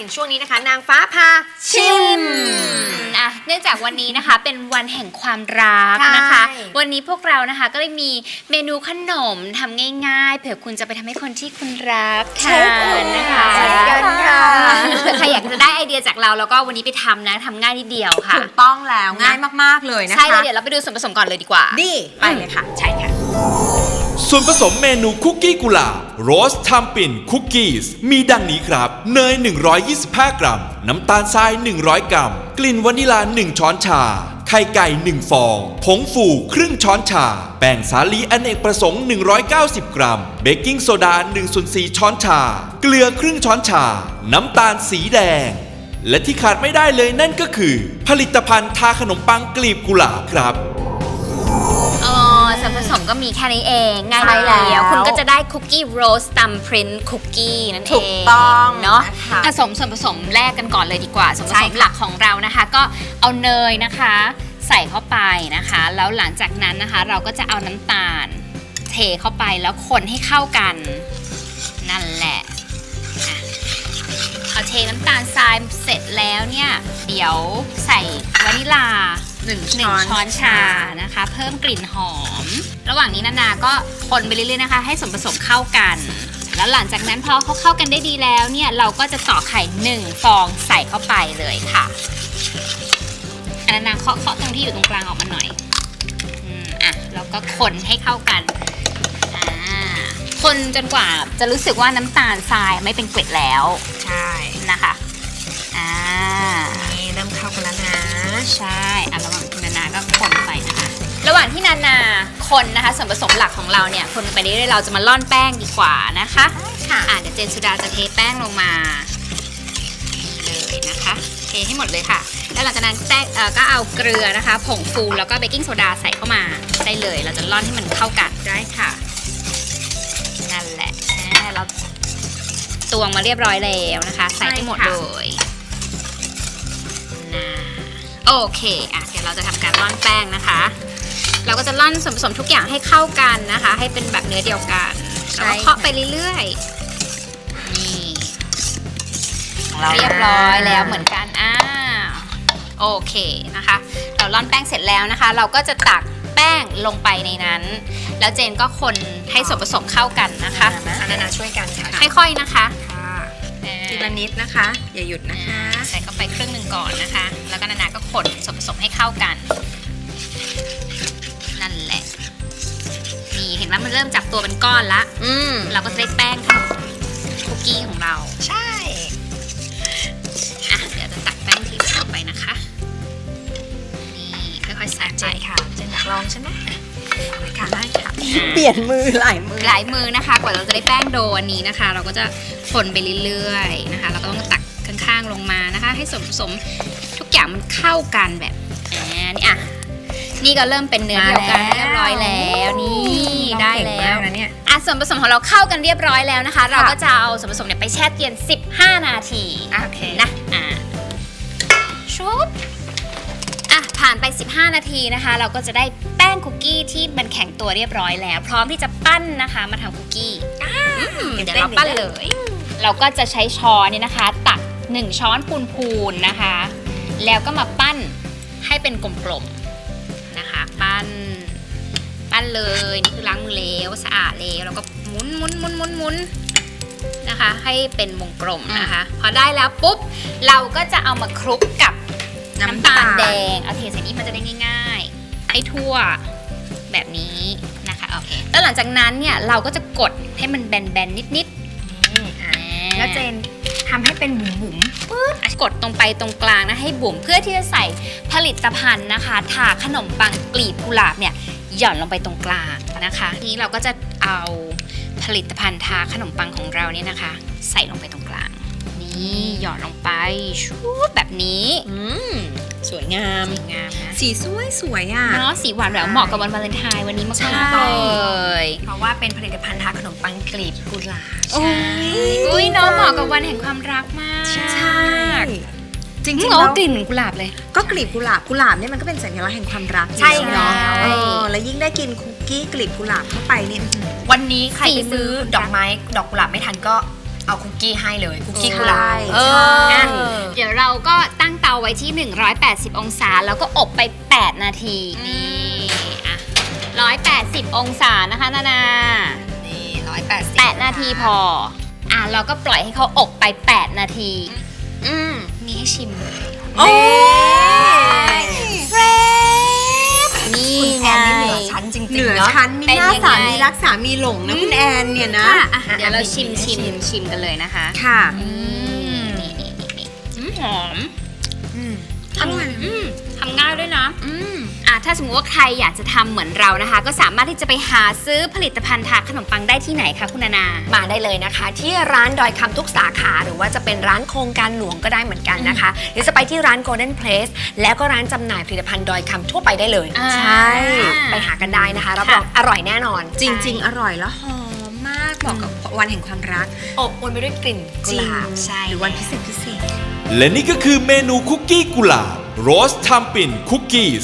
ถึงช่วงนี้นะคะ นางฟ้าพาชิมอะเนื่องจากวันนี้นะคะเป็นวันแห่งความรักนะคะใช่วันนี้พวกเรานะคะก็เลยมีเมนูขนมทำง่าย ๆ เผื่อคุณจะไปทำให้คนที่คุณรักทานนะคะใช่กันค่ะเผื่อใครอยากจะได้ไอเดียจากเราแล้วก็วันนี้ไปทำนะทำง่ายนิดเดียวค่ะถูกต้องแล้วง่ายมากๆเลยนะคะใช่เลยเดี๋ยวเราไปดูส่วนผสมก่อนเลยดีกว่านี่ไปเลยค่ะ ใช่ค่ะ ส่วนผสมเมนูคุกกี้กุหลาบโรสทัมปินคุกกี้มีดังนี้ครับ เนย 125 กรัม น้ำตาลทราย 100 กรัม กลิ่นวานิลา 1 ช้อนชา ไข่ไก่ 1 ฟอง ผงฟูครึ่งช้อนชา แป้งสาลีอเนกประสงค์ 190 กรัม เบกกิ้งโซดา1ส่วน4ช้อนชา เกลือครึ่งช้อนชา น้ำตาลสีแดงและที่ขาดไม่ได้เลยนั่นก็คือ ผลิตภัณฑ์ทาขนมปังกลีบกุหลาบครับ ส่วนผสมก็มีแค่นี้เองง่ายใช่นิดแล้วเดียวคุณก็จะได้คุกกี้โรสตัมพรินคุกกี้นั่นเองถูกต้องเนาะนะคะผสมส่วนผสมแรกกันก่อนเลยดีกว่าส่วนผใช่สมค่ะหลักของเรานะคะ ก็เอาเนยนะคะ ใส่เข้าไปนะคะ แล้วหลังจากนั้นนะคะ เราก็จะเอาน้ำตาล เทเข้าไปแล้วคนให้เข้ากัน นั่นแหละอะพอเทน้ำตาลทรายเสร็จแล้วเนี่ย เดี๋ยวใส่วานิลา หนึ่งหนึ่งช้อนชานะคะ เพิ่มกลิ่นหอม ระหว่างนี้นานาก็คนไปเรื่อยๆนะคะ ให้ส่วนผสมเข้ากัน แล้วหลังจากนั้นพอเขาเข้ากันได้ดีแล้วเนี่ยเราก็จะต่อกไข่หนึ่งฟองใส่เข้าไปเลยค่ะอันนานาเคาะเคาะตรงที่อยู่ตรงกลางออกมาหน่อยอืมอะแล้วก็คนให้เข้ากันอ่าคนจนกว่าจะรู้สึกว่าน้ำตาลทรายไม่เป็นเกล็ดแล้ว ใช่นะคะอ่า นี่เริ่มเข้ากันแล้วนะใช่อะระหว่างที่นานาก็คนไปนะคะ ระหว่างที่นานาคนนะคะส่วนผสมหลักของเราเนี่ยคนไปเรื่อยๆเราจะมาล่อนแป้งดีกว่านะคะค่ะอะเดี๋ยวเจนสุดาจะเทแป้งลงมาเลยนะคะเทให้หมดเลยค่ะ แล้วหลังจากนั้นแป้งเอ่อก็เอาเกลือนะคะผงฟูแล้วก็เบกกิ้งโซดาใส่เข้ามาได้เลย เราจะล่อนให้มันเข้ากันได้ค่ะนั่นแหละอ่าเราตวงมาเรียบร้อยแล้วนะคะ ใส่ให้หมดใช่ค่ะเลยนะ โอเคอะเดี๋ยวเราจะทำการร่อนแป้งนะคะ เราก็จะร่อนส่วนผสมทุกอย่างให้เข้ากันนะคะ ให้เป็นแบบเนื้อเดียวกันแล้วก็เคาะไปเรื่อยๆนี่เรียบร้อยแล้วเหมือนกันอ่าโอเคนะคะ เราร่อนแป้งเสร็จแล้วนะคะ เราก็จะตักแป้งลงไปในนั้น แล้วเจนก็คนให้ส่วนผสมเข้ากันนะคะอานานาช่วยกันค่ะค่อยๆนะคะค่ะอ่า ทีละนิดนะคะ อย่าหยุดนะคะ ใส่เข้าไปครึ่งหนึ่งก่อนนะคะ แล้วก็นานาก็คนส่วนผสมให้เข้ากัน นั่นแหละ นี่เห็นว่ามันเริ่มจับตัวเป็นก้อนละ อืมเราก็จะได้แป้งขนมคุกกี้ของเรา ใช่อะเดี๋ยวจะตักแป้งทีละออกไปนะคะ นี่ค่อยๆใส่เจไปนค่ะเจนอยากลองใช่ไหมเอาเลยค่ะได้ค่ะอ่า เปลี่ยนมือหลายมือหลายมือนะคะ กว่าเราจะได้แป้งโดอันนี้นะคะ เราก็จะคนไปเรื่อยๆนะคะ เราก็ต้องตักข้างๆลงมานะคะ ให้ส่วนผสมทุกอย่างมันเข้ากันแบบอ่านี่อะนี่ก็เริ่มเป็นเนื้อเดียวกันมาแล้วเรียบร้อยแล้วนี่ได้แล้วเก่งมากนะเนี่ยอะส่วนผสมของเราเข้ากันเรียบร้อยแล้วนะคะ เราค่ะก็จะเอาส่วนผสมเนี่ยไปแช่เตียน15 นาทีโอเคนะอ่าชุบอะผ่านไป 15 นาทีนะคะ เราก็จะได้แป้งคุกกี้ที่มันแข็งตัวเรียบร้อยแล้ว พร้อมที่จะปั้นนะคะมาทำคุกกี้อืมตื่นเดี๋ยวเต้นเราปั้นตื่นเต้นเลย เราก็จะใช้ช้อนเนี่ยนะคะ ตัก 1 ช้อนพูนๆนะคะ แล้วก็มาปั้นให้เป็นกลมๆนะคะ ปั้น ปั้นเลยนี่คือล้างมือแล้วสะอาดแล้วแล้วก็หมุนหมุนหมุนหมุนหมุนนะคะ ให้เป็นวงกลมนะคะ พอได้แล้วปุ๊บเราก็จะเอามาคลุกกับ น้ำตาลแดงเอาเทใส่นี้มันจะได้ง่ายๆ ให้ทั่วแบบนี้นะคะโอเคแล้วหลังจากนั้นเนี่ยเราก็จะกดให้มันแบนๆนิดนี่ๆอะอ่าแล้วเจนทำให้เป็นบุ๋มบุ๋มกดตรงไปตรงกลางนะให้บุ๋มเพื่อที่จะใส่ผลิตภัณฑ์นะคะถาขนมปังกลีบกุหลาบเนี่ยหย่อนลงไปตรงกลางนะคะ ทีนี้เราก็จะเอาผลิตภัณฑ์ทาขนมปังของเราเนี่ยนะคะ ใส่ลงไปตรงกลาง นี่หย่อนลงไปชูบแบบนี้ๆอืมสวยงาม สวยงามนะสีสวยสวยอะ เนาะสีหวานแหววเหมาะกับวันวาเลนไทน์วันนี้ใช่มากๆเลยเพราะว่าเป็นผลิตภัณฑ์ทาขนมปังกลีบกุหลาบโอ้ยอุ้ยเน้องเหมาะกับวันแห่งความรักมากใช่จริงจริๆงแล้เหรวอกลิ่นเหมือนกุหลาบเลย ก็กลีบกุหลาบกุหลาบเนี่ยมันก็เป็นสัญลักษณ์แห่งความรักใช่เนาะแล้ว เออแล้วยิ่งได้กินคุกกี้กลีบกุหลาบเข้าไปเนี่ยอื้อหือวันนี้ใครฝีไปมืซื้ออดอกไม้ ดอกกุหลาบไม่ทันก็ เอาคุกกี้ให้เลยคุกกี้ใช่กุหลาบเออะอเดี๋ยวเราก็ตั้งเตาไว้ที่ 180 องศา แล้วก็อบไป 8 นาทีนี่อะ180 องศานะคะนานานี่ร้อยแปดสิบ8นาทีพอ อะเราก็ปล่อยให้เขาอบไป 8 นาที อืมมีให้ชิมเลย จริงๆเหนือเนาะชั้นมีเป็นหน้ายังไงสามีรักสามีหลงนะคุณแอนเนี่ยนะอะอะเดี๋ยวเราชิมชิมชิมกันเลยนะคะค่ะอืมนี่นี่นี่นี่อืมหอมอืมทำอืมทำง่ายด้วยนะอืมอะถ้าสมมติว่า ใครอยากจะทำเหมือนเรานะคะ ก็สามารถที่จะไปหาซื้อผลิตภัณฑ์ทาขนมปังได้ที่ไหนคะคุณนานามาได้เลยนะคะ ที่ร้านดอยคำทุกสาขาหรือว่าจะเป็นร้านโครงการหลวงก็ได้เหมือนกันนะคะ หรือจะไปที่ร้าน Golden Place แล้วก็ร้านจำหน่ายผลิตภัณฑ์ดอยคำทั่วไปได้เลยอ่าใช่ไปหากันได้นะคะรับรองอร่อยแน่นอน จริง ๆ อร่อยแล้วหอมมากเหมาะกับวันแห่งความรัก อบอวลไปด้วยกลิ่นกุหลาบใช่หรือวันพิเศษพิเศษและนี่ก็คือเมนูคุกกี้กุหลาบโรสทัมปินคุกกี้